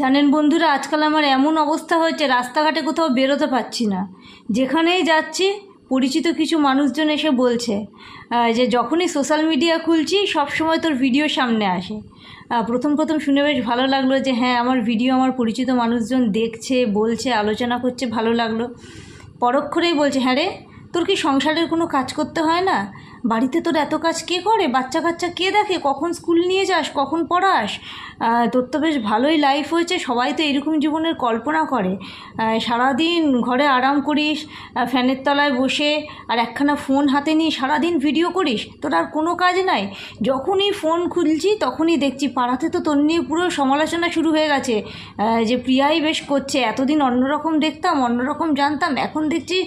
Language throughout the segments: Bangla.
জানেন বন্ধুরা, আজকাল আমার এমন অবস্থা হয়েছে, রাস্তাঘাটে কোথাও বেরোতে পারছি না। যেখানেই যাচ্ছি, পরিচিত কিছু মানুষজন এসে বলছে যে যখনই সোশ্যাল মিডিয়া খুলছি, সব সময় তোর ভিডিও সামনে আসে। প্রথম প্রথম শুনে বেশ ভালো লাগল যে হ্যাঁ আমার ভিডিও আমার পরিচিত মানুষজন দেখছে, বলছে, আলোচনা করছে, ভালো লাগল। পরক্ষরেই বলছে হ্যাঁ রে, তোর কি সংসারের কোনো কাজ করতে হয় না? বাড়িতে তোর এত কাজ কে করে? বাচ্চা কাচ্চা কে দেখে? কখন স্কুল নিয়ে যাস? কখন পড়াস? তোর তো বেশ ভালোই লাইফ হয়েছে। সবাই তো এরকম জীবনের কল্পনা করে। সারাদিন ঘরে আরাম করিস ফ্যানের তলায় বসে, আর একখানা ফোন হাতে নিয়ে সারাদিন ভিডিও করিস। তোর আর কোনো কাজ নাই। যখনই ফোন খুলছি, তখনই দেখছি পাড়াতে তো তোর নিয়ে পুরো সমালোচনা শুরু হয়ে গেছে। যে প্রিয়াই বেশ করছে। এতদিন অন্যরকম দেখতাম, অন্যরকম জানতাম। এখন দেখছি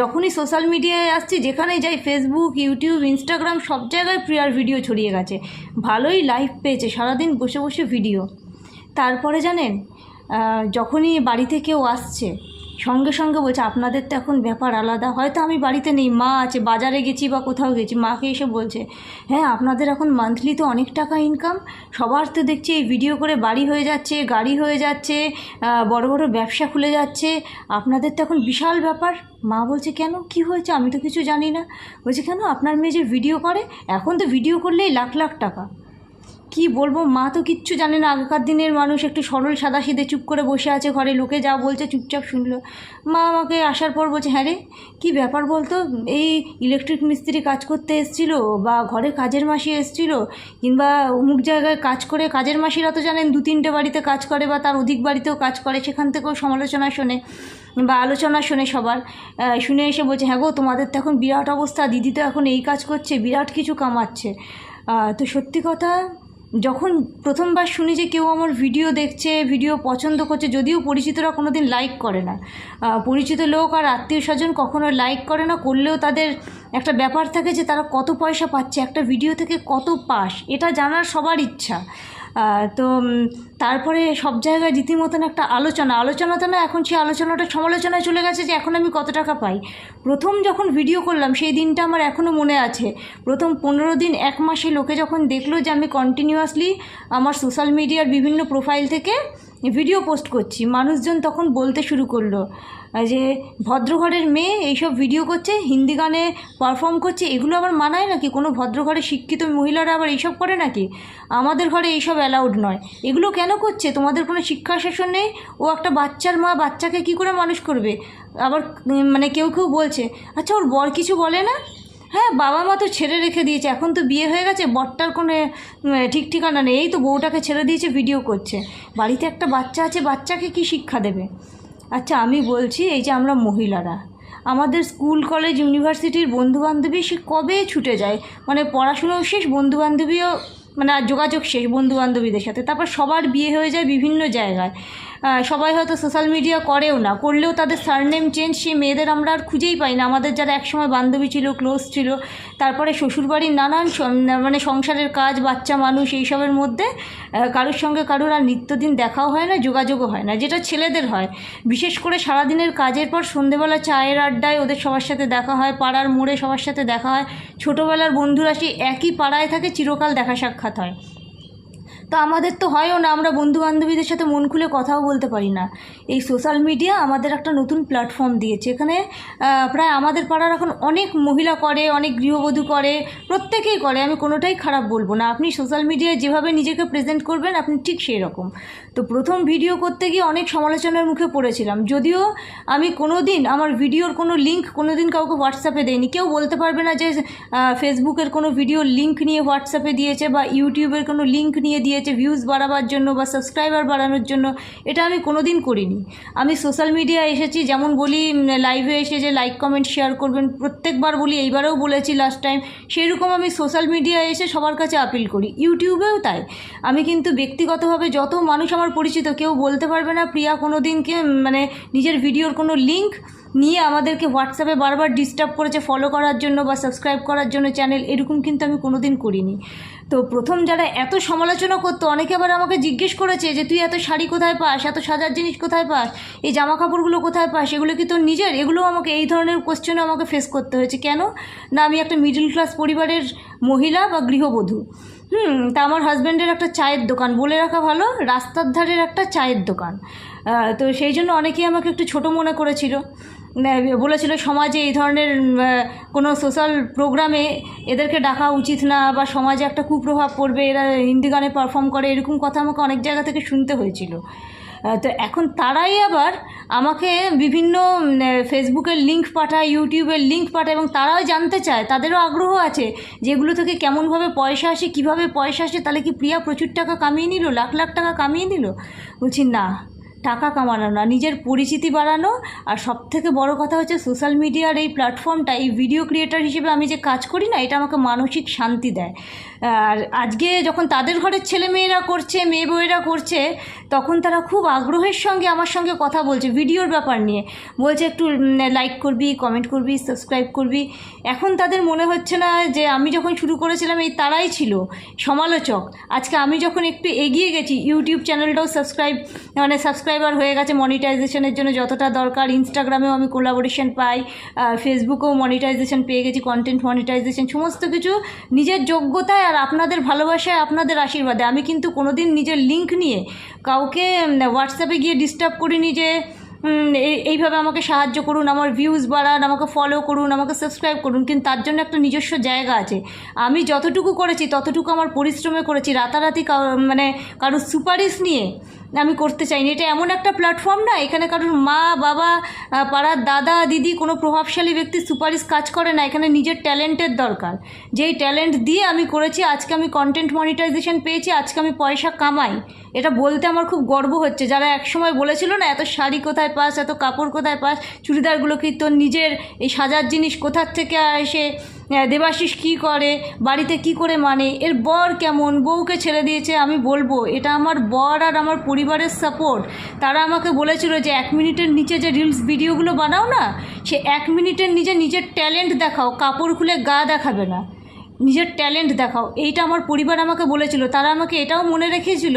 যখনই সোশ্যাল মিডিয়ায় আসছি যেখানে যাই ফেসবুক ইউটিউব ইনস্টাগ্রাম সব জায়গায় প্রিয়ার ভিডিও ছড়িয়ে গেছে। ভালোই লাইভ পেয়েছে, সারাদিন বসে বসে ভিডিও তারপরে জানেন যখনই বাড়িতে কেউ আসছে সঙ্গে সঙ্গে বলছে, আপনাদের তো এখন ব্যাপার আলাদা। হয়তো আমি বাড়িতে নেই। মা আছে, বাজারে গেছি বা কোথাও গেছি, মাকে এসে বলছে হ্যাঁ আপনাদের এখন মান্থলি তো অনেক টাকা ইনকাম সবার তো দেখছি এই ভিডিও করে বাড়ি হয়ে যাচ্ছে, গাড়ি হয়ে যাচ্ছে বড় বড় ব্যবসা খুলে যাচ্ছে। আপনাদের তো এখন বিশাল ব্যাপার। মা বলছে, কেন? কি হয়েছে? আমি তো কিছু জানি না। বলছে, কেন? আপনার মেয়ে যে ভিডিও করে, এখন তো ভিডিও করলেই লাখ লাখ টাকা। কি বলব? মা তো কিচ্ছু জানে না। আগেকার দিনের মানুষ একটু সরল সাদা সাদাসিধে চুপ করে বসে আছে ঘরে। লোকে যা বলছে চুপচাপ শুনলো। মা আমাকে আসার পর বলছে হ্যাঁ রে, কী ব্যাপার বলতো? এই ইলেকট্রিক মিস্ত্রি কাজ করতে এসেছিল বা ঘরে কাজের মাসি এসেছিল কিংবা অমুক জায়গায় কাজ করে, কাজের মাসিরা তো জানেন দু তিনটে বাড়িতে কাজ করে বা তার অধিক বাড়িতেও কাজ করে। সেখান থেকেও সমালোচনা শোনে বা আলোচনা শোনে সবার। শুনে এসে বলছে হ্যাঁ গো, তোমাদের তো এখন বিরাট অবস্থা। দিদি তো এখন এই কাজ করছে, বিরাট কিছু কামাচ্ছে। তো সত্যি কথা যখন প্রথমবার শুনি যে কেউ আমার ভিডিও দেখছে, ভিডিও পছন্দ করছে, যদিও পরিচিতরা কোনো দিন লাইক করে না। পরিচিত লোক আর আত্মীয় স্বজন কখনো লাইক করে না, করলেও তাদের একটা ব্যাপার থাকে যে তারা কত পয়সা পাচ্ছে, একটা ভিডিও থেকে কত পাস, এটা জানার সবার ইচ্ছা। তো তারপরে সব জায়গায় রীতিমতন একটা আলোচনা আলোচনা তো না এখন সেই আলোচনাটা সমালোচনায় চলে গেছে যে এখন আমি কত টাকা পাই। প্রথম যখন ভিডিও করলাম, সেই দিনটা আমার এখনও মনে আছে। প্রথম পনেরো দিন, এক মাসে লোকে যখন দেখল যে আমি কন্টিনিউয়াসলি আমার সোশ্যাল মিডিয়ার বিভিন্ন প্রোফাইল থেকে ভিডিও পোস্ট করছি। মানুষজন তখন বলতে শুরু করল, যে ভদ্রঘরের মেয়ে এইসব ভিডিও করছে, হিন্দি গানে পারফর্ম করছে, এগুলো আবার মানায় নাকি? কোনো ভদ্রঘরে শিক্ষিত মহিলারা আবার এইসব করে নাকি? আমাদের ঘরে এইসব অ্যালাউড নয়। এগুলো কেন করছে? তোমাদের কোনো শিক্ষা শাসন নেই? ও একটা বাচ্চার মা, বাচ্চাকে কি করে মানুষ করবে? আবার মানে কেউ কেউ বলছে আচ্ছা ওর বর কিছু বলে না? হ্যাঁ বাবা মা তো ছেড়ে রেখে দিয়েছে। এখন তো বিয়ে হয়ে গেছে, বরটার কোনো ঠিক ঠিকানা নেই। এই তো বউটাকে ছেড়ে দিয়েছে ভিডিও করছে। বাড়িতে একটা বাচ্চা আছে, বাচ্চাকে কি শিক্ষা দেবে? আচ্ছা আমি বলছি, এই যে আমরা মহিলারা, আমাদের স্কুল, কলেজ, ইউনিভার্সিটির বন্ধুবান্ধবী সে কবে ছুটে যায়? মানে পড়াশুনোও শেষ, বন্ধুবান্ধবীও মানে আর যোগাযোগ শেষ বন্ধুবান্ধবীদের সাথে। তারপর সবার বিয়ে হয়ে যায় বিভিন্ন জায়গায়। সবাই হয়তো সোশ্যাল মিডিয়া করেও না, করলেও তাদের সারনেম চেঞ্জ সেই মেয়েদের আমরা আর খুঁজেই পাই না। আমাদের যারা একসময় বান্ধবী ছিল ক্লোজ ছিল, তারপরে শ্বশুরবাড়ির নানান মানে সংসারের কাজ, বাচ্চা মানুষ, এইসবের মধ্যে কারোর সঙ্গে কারোর আর নিত্যদিন দেখাও হয় না, যোগাযোগও হয় না, যেটা ছেলেদের হয়। বিশেষ করে সারাদিনের কাজের পর সন্ধেবেলা চায়ের আড্ডায় ওদের সবার সাথে দেখা হয়, পাড়ার মোড়ে সবার সাথে দেখা হয়। ছোটোবেলার বন্ধুরা সেই একই পাড়ায় থাকে, চিরকাল দেখা সাক্ষাৎ হয়। তো আমাদের তো হয়ও না, আমরা বন্ধু বান্ধবীদের সাথে মন খুলে কথাও বলতে পারি না। এই সোশ্যাল মিডিয়া আমাদের একটা নতুন প্ল্যাটফর্ম দিয়েছে। এখানে প্রায় আমাদের পাড়ার এখন অনেক মহিলা করে, অনেক গৃহবধূ করে, প্রত্যেকেই করে, আমি কোনোটাই খারাপ বলব না। আপনি সোশ্যাল মিডিয়ায় যেভাবে নিজেকে প্রেজেন্ট করবেন, আপনি ঠিক সেই রকম তো প্রথম ভিডিও করতে গিয়ে অনেক সমালোচনার মুখে পড়েছিলাম। যদিও আমি কোনো দিন আমার ভিডিওর কোনো লিঙ্ক কোনো দিন কাউকে হোয়াটসঅ্যাপে দেয়নি কেউ বলতে পারবে না যে ফেসবুকের কোনো ভিডিও লিঙ্ক নিয়ে হোয়াটসঅ্যাপে দিয়েছে বা ইউটিউবের কোনো লিঙ্ক নিয়ে দিয়েছে ভিউজ বাড়াবার জন্য বা সাবস্ক্রাইবার বাড়ানোর জন্য, এটা আমি কোনো দিন করিনি। আমি সোশ্যাল মিডিয়ায় এসেছি, যেমন বলি লাইভে এসে যে লাইক কমেন্ট শেয়ার করবেন, প্রত্যেকবার বলি, এইবারেও বলেছি লাস্ট টাইম সেরকম আমি সোশ্যাল মিডিয়ায় এসে সবার কাছে আপিল করি। ইউটিউবেও তাই। আমি কিন্তু ব্যক্তিগতভাবে যত মানুষ আমার পরিচিত, কেউ বলতে পারবে না, প্রিয়া কোনো দিনকে মানে নিজের ভিডিওর কোনো লিঙ্ক নিয়ে আমাদেরকে হোয়াটসঅ্যাপে বারবার ডিস্টার্ব করেছে ফলো করার জন্য বা সাবস্ক্রাইব করার জন্য চ্যানেল এরকম কিন্তু আমি কোনো দিন করিনি। তো প্রথম যারা এত সমালোচনা করতো, অনেকে আবার আমাকে জিজ্ঞেস করেছে যে, তুই এত শাড়ি কোথায় পাস? এত সাজার জিনিস কোথায় পাস? এই জামা কাপড়গুলো কোথায় পাস? এগুলো কি তোর নিজের? এগুলো আমাকে এই ধরনের কোশ্চেনও আমাকে ফেস করতে হয়েছে। কেন? না, আমি একটা মিডল ক্লাস পরিবারের মহিলা বা গৃহবধূ। হুম, তা আমার হাজব্যান্ডের একটা চায়ের দোকান, বলে রাখা ভালো, রাস্তার ধারের একটা চায়ের দোকান। তো সেই জন্য অনেকেই আমাকে একটু ছোট মনে করেছিল। বলেছিল সমাজে এই ধরনের কোনো সোশ্যাল প্রোগ্রামে এদেরকে ডাকা উচিত না বা সমাজে একটা কুপ্রভাব পড়বে, এরা হিন্দি গানে পারফর্ম করে, এরকম কথা আমাকে অনেক জায়গা থেকে শুনতে হয়েছিল। তো এখন তারাই আবার আমাকে বিভিন্ন ফেসবুকের লিঙ্ক পাঠায় ইউটিউবের লিঙ্ক পাঠায় এবং তারাও জানতে চায়, তাদেরও আগ্রহ আছে যেগুলো থেকে কেমনভাবে পয়সা আসে, কীভাবে পয়সা আসে, তাহলে কি প্রিয়া প্রচুর টাকা কামিয়ে নিল, লাখ লাখ টাকা কামিয়ে নিল? বলছি, না। টাকা কামানো না, নিজের পরিচিতি বাড়ানো। আর সব থেকে বড় কথা হচ্ছে সোশ্যাল মিডিয়ার এই প্ল্যাটফর্মটা এই ভিডিও ক্রিয়েটার হিসেবে আমি যে কাজ করি না, এটা আমাকে মানসিক শান্তি দেয়। আর আজকে যখন তাদের ঘরের ছেলে মেয়েরা করছে, মেয়ে বউয়েরা করছে, তখন তারা খুব আগ্রহের সঙ্গে আমার সঙ্গে কথা বলছে, ভিডিওর ব্যাপার নিয়ে। বলছে, একটু লাইক করবি কমেন্ট করবি সাবস্ক্রাইব করবি। এখন তাদের মনে হচ্ছে না যে আমি যখন শুরু করেছিলাম, এই তারাই ছিল সমালোচক। আজকে আমি যখন একটু এগিয়ে গেছি ইউটিউব চ্যানেলটাও সাবস্ক্রাইব মানে সাবস্ক্রাইবার হয়ে গেছে মনিটাইজেশনের জন্য যতটা দরকার। ইনস্টাগ্রামেও আমি কোলাবোরেশন পাই ফেসবুকেও মনিটাইজেশন পেয়ে গেছি কন্টেন্ট মনিটাইজেশন সমস্ত কিছু নিজের যোগ্যতায় আর আপনাদের ভালোবাসায় আপনাদের আশীর্বাদে। আমি কিন্তু কোনো দিন নিজের লিঙ্ক নিয়ে কাউকে হোয়াটসঅ্যাপে গিয়ে ডিস্টার্ব করিনি যে এই- এইভাবে আমাকে সাহায্য করুন, আমার ভিউজ বাড়ান, আমাকে ফলো করুন, আমাকে সাবস্ক্রাইব করুন, কিন্তু তার জন্য একটা নিজস্ব জায়গা আছে। আমি যতটুকু করেছি, ততটুকু আমার পরিশ্রমে করেছি। রাতারাতি মানে কারোর সুপারিশ নিয়ে আমি করতে চাইনি। এটা এমন একটা প্ল্যাটফর্ম না, এখানে কারোর মা, বাবা পাড়ার দাদা, দিদি কোনো প্রভাবশালী ব্যক্তির সুপারিশ কাজ করে না, এখানে নিজের ট্যালেন্টের দরকার। যেই ট্যালেন্ট দিয়ে আমি করেছি, আজকে আমি কন্টেন্ট মনিটাইজেশন পেয়েছি, আজকে আমি পয়সা কামাই। এটা বলতে আমার খুব গর্ব হচ্ছে। যারা একসময় বলেছিল না, এত শাড়ি কোথায় পাস, এত কাপড় কোথায় পাস, চুড়িদারগুলো কি তোর নিজের, এই সাজার জিনিস কোথার থেকে এসে দেবাশিস কি করে? বাড়িতে কি করে মানে? এর বর কেমন? বউকে ছেড়ে দিয়েছে, আমি বলব। এটা আমার বর আর আমার পরিবারের সাপোর্ট তারা আমাকে বলেছিল যে, এক মিনিটের নিচে যে রিলস ভিডিওগুলো বানাও না, সে এক মিনিটের নিচে নিজের ট্যালেন্ট দেখাও। কাপড় খুলে গা দেখাবে না। নিজের ট্যালেন্ট দেখাও। এইটা আমার পরিবার আমাকে বলেছিল। তারা আমাকে এটাও মনে রেখেছিল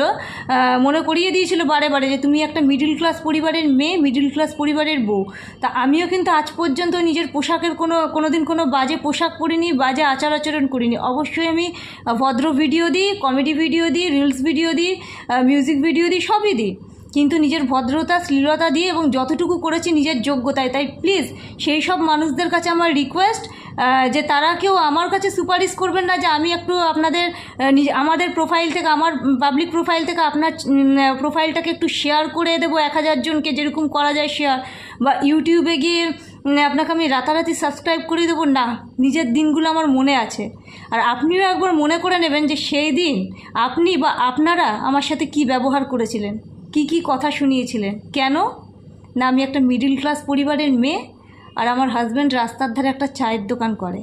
মনে করিয়ে দিয়েছিল বারে বারে যে তুমি একটা মিডিল ক্লাস পরিবারের মেয়ে মিডিল ক্লাস পরিবারের বউ। তা আমিও কিন্তু আজ পর্যন্ত নিজের পোশাকের কোনো কোনো দিন কোনো বাজে পোশাক পরিনি, বাজে আচার আচরণ করিনি। অবশ্যই আমি ভদ্র ভিডিও দিই কমেডি ভিডিও দিই রিলস ভিডিও দিই মিউজিক ভিডিও দিই, সবই দিই। কিন্তু নিজের ভদ্রতা, শ্লীলতা দিয়ে এবং যতটুকু করেছি নিজের যোগ্যতায়। তাই প্লিজ সেই সব মানুষদের কাছে আমার রিকোয়েস্ট যে তারা কেউ আমার কাছে সুপারিশ করবেন না যে আমি একটু আপনাদের আমাদের প্রোফাইল থেকে, আমার পাবলিক প্রোফাইল থেকে আপনার প্রোফাইলটাকে একটু শেয়ার করে দেবো এক হাজার জনকে, যেরকম করা যায় শেয়ার বা ইউটিউবে গিয়ে আপনাকে আমি রাতারাতি সাবস্ক্রাইব করে দেবো। না, নিজের দিনগুলো আমার মনে আছে। আর আপনিও একবার মনে করে নেবেন যে সেই দিন আপনি বা আপনারা আমার সাথে কি ব্যবহার করেছিলেন। কি কি কথা শুনিয়েছিলেন কেন? না, আমি একটা মিডিল ক্লাস পরিবারের মেয়ে আর আমার হাজব্যান্ড রাস্তার ধারে একটা চায়ের দোকান করে।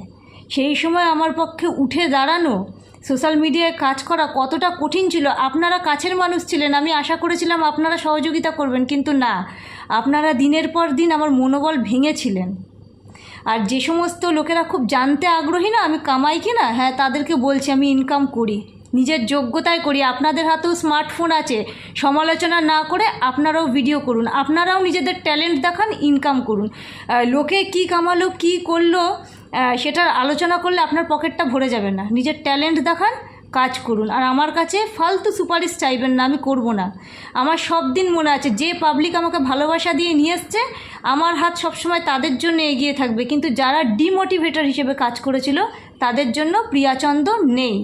সেই সময় আমার পক্ষে উঠে দাঁড়ানো সোশ্যাল মিডিয়ায় কাজ করা কতটা কঠিন ছিল। আপনারা কাছের মানুষ ছিলেন, আমি আশা করেছিলাম আপনারা সহযোগিতা করবেন, কিন্তু না। আপনারা দিনের পর দিন আমার মনোবল ভেঙেছিলেন। আর যে সমস্ত লোকেরা খুব জানতে আগ্রহী না, আমি কামাই কি না হ্যাঁ তাদেরকে বলছি, আমি ইনকাম করি। নিজের যোগ্যতায় করি আপনাদের হাতেও স্মার্টফোন আছে। সমালোচনা না করে আপনারাও ভিডিও করুন। আপনারাও নিজেদের ট্যালেন্ট দেখান ইনকাম করুন। লোকে কি কামালো, কি করল সেটার আলোচনা করলে আপনার পকেটটা ভরে যাবে না। নিজের ট্যালেন্ট দেখান, কাজ করুন। আর আমার কাছে ফালতু সুপারিশ চাইবেন না, আমি করব না। আমার সব দিন মনে আছে, যে পাবলিক আমাকে ভালোবাসা দিয়ে নিয়ে এসছে, আমার হাত সবসময় তাদের জন্য এগিয়ে থাকবে। কিন্তু যারা ডিমোটিভেটর হিসেবে কাজ করেছিল, তাদের জন্য প্রিয়াচন্দ নেই।